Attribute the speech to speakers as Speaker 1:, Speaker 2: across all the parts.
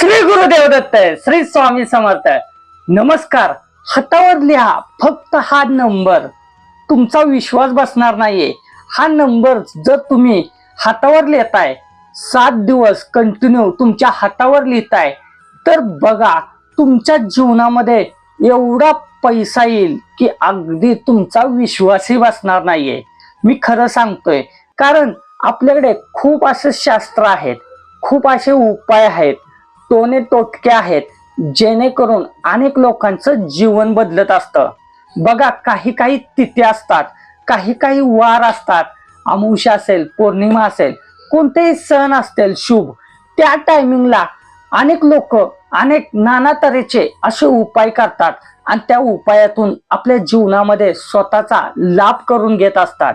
Speaker 1: श्री गुरुदेव दत्त श्री स्वामी समर्थ नमस्कार हातावर लिहा फक्त हा नंबर तुमचा विश्वास बसणार नाहीये. हा नंबर जर तुम्ही हातावर लिहिताय सात दिवस कंटिन्यू तुमच्या हातावर लिहिताय तर बघा तुमच्या जीवनामध्ये एवढा पैसा येईल की अगदी तुमचा विश्वासही बसणार नाहीये. मी खरं सांगतोय कारण आपल्याकडे खूप असे शास्त्र आहेत खूप असे उपाय आहेत टोने टोटके आहेत जेणेकरून अनेक लोकांचं जीवन बदलत असतं. बघा काही काही तिथी असतात काही काही वार असतात. अमावस्या असेल पौर्णिमा असेल कोणतेही सण असतील शुभ त्या टायमिंगला अनेक लोक अनेक नाना तऱ्हेचे असे उपाय करतात आणि त्या उपायातून आपल्या जीवनामध्ये स्वतःचा लाभ करून घेत असतात.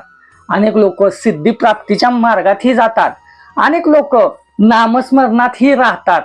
Speaker 1: अनेक लोक सिद्धी प्राप्तीच्या मार्गातही जातात. अनेक लोक नामस्मरणातही राहतात.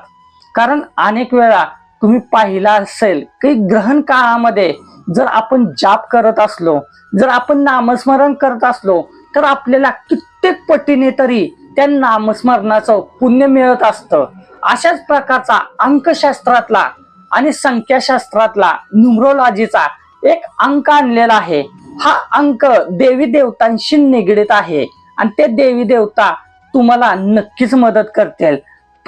Speaker 1: कारण अनेक वेळा तुम्ही पाहिला असेल की ग्रहण काळामध्ये जर आपण जाप करत असलो जर आपण नामस्मरण करत असलो तर आपल्याला कित्येक पटीने तरी त्या नामस्मरणाचं पुण्य मिळत असतं. अशाच प्रकारचा अंकशास्त्रातला आणि संख्याशास्त्रातला न्युमरोलॉजीचा एक अंक आणलेला आहे. हा अंक देवी देवतांशी निगडीत आहे आणि ते देवी देवता तुम्हाला नक्कीच मदत करतील.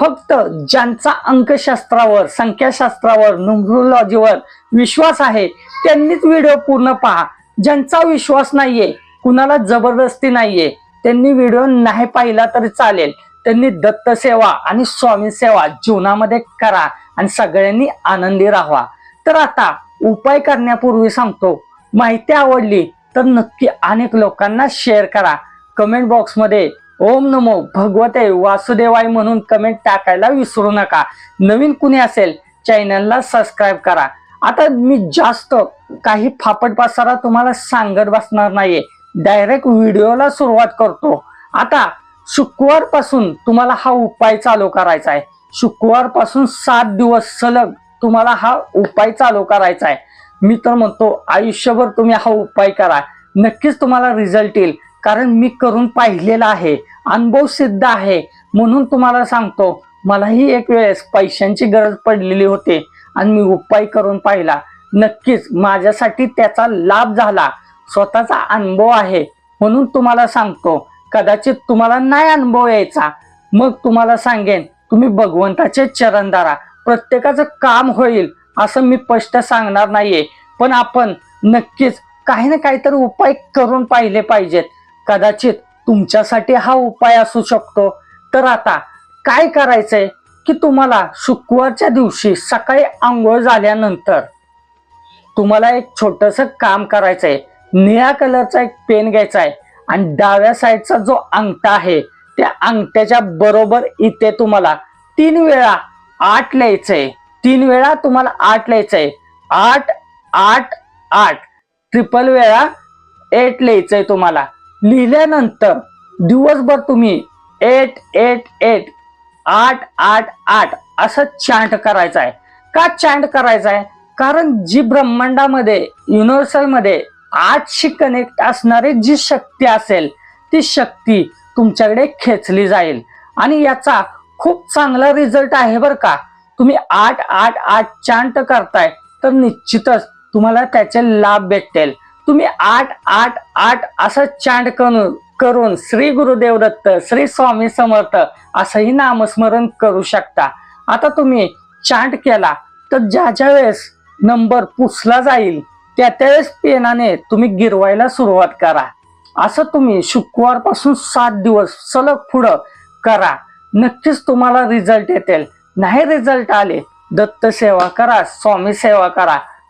Speaker 1: फक्त ज्यांचा अंकशास्त्रावर संख्याशास्त्रावर न्युमरोलॉजीवर विश्वास आहे त्यांनीच व्हिडिओ पूर्ण पहा. ज्यांचा विश्वास नाहीये कुणाला जबरदस्ती नाहीये त्यांनी व्हिडिओ नाही पाहिला तरी चालेल. त्यांनी दत्त सेवा आणि स्वामी सेवा जीवनामध्ये करा आणि सगळ्यांनी आनंदी राहा तर आता उपाय करण्यापूर्वी सांगतो. माहिती आवडली तर नक्की अनेक लोकांना शेअर करा. कमेंट बॉक्समध्ये ओम नमो भगवते वासुदेवाय म्हणून कमेंट टाकायला विसरू नका. नवीन कुणी असेल चॅनलला सबस्क्राईब करा. आता मी जास्त काही फापट पसारा तुम्हाला सांगत बसणार नाहीये. डायरेक्ट व्हिडिओला सुरुवात करतो. आता शुक्रवारपासून तुम्हाला हा उपाय चालू करायचा आहे. शुक्रवारपासून सात दिवस सलग तुम्हाला हा उपाय चालू करायचा आहे. मी तर म्हणतो आयुष्यभर तुम्ही हा उपाय करा. नक्कीच तुम्हाला रिझल्ट येईल. कारण मी करून पाहिलेला आहे. अनुभव सिद्ध आहे. म्हणून तुम्हाला सांगतो मलाही एक वेळेस पैशांची गरज पडलेली होती आणि मी उपाय करून पाहिला. नक्कीच माझ्यासाठी त्याचा लाभ झाला. स्वतःचा अनुभव आहे. म्हणून तुम्हाला सांगतो कदाचित तुम्हाला नाही अनुभव यायचा. मग तुम्हाला सांगेन तुम्ही भगवंताचे चरण धरा. प्रत्येकाचं काम होईल असं मी स्पष्ट सांगणार नाहीये. पण आपण नक्कीच काही ना काहीतरी उपाय करून पाहिले पाहिजेत. कदाचित तुमच्यासाठी हा उपाय असू शकतो. तर आता काय करायचंय की तुम्हाला शुक्रवारच्या दिवशी सकाळी आंघोळ झाल्यानंतर तुम्हाला एक छोटस काम करायचंय. निळ्या कलरचा एक पेन घ्यायचा आहे आणि डाव्या साईडचा जो अंगठा आहे त्या अंगठ्याच्या बरोबर इथे तुम्हाला तीन वेळा आठ लिहायचंय. तीन वेळा तुम्हाला आठ लिहायचंय. आठ आठ आठ. ट्रिपल वेळा एट लिहायचंय तुम्हाला. लिहिल्यानंतर दिवसभर तुम्ही एट एट एट आठ आठ आठ असं चांट करायचं आहे का चांट करायचं आहे कारण जी ब्रह्मांडामध्ये युनिव्हर्सलमध्ये आठशी कनेक्ट असणारी जी शक्ती असेल ती शक्ती तुमच्याकडे खेचली जाईल. आणि याचा खूप चांगला रिझल्ट आहे बरं का. तुम्ही आठ आठ आठ चांट करताय तर निश्चितच तुम्हाला त्याचे लाभ भेटेल तुम्ही आठ आठ आठ असं चांट करून करून श्री गुरुदेव दत्त श्री स्वामी समर्थ असंही नामस्मरण करू शकता. आता तुम्ही चांट केला तर ज्या ज्या वेळेस नंबर पुसला जाईल त्या त्यावेळेस पेनाने तुम्ही गिरवायला सुरुवात करा. असं तुम्ही शुक्रवारपासून सात दिवस सलग पुढं करा. नक्कीच तुम्हाला रिझल्ट येतील. नाही रिझल्ट आले दत्त सेवा करा स्वामी सेवा करा.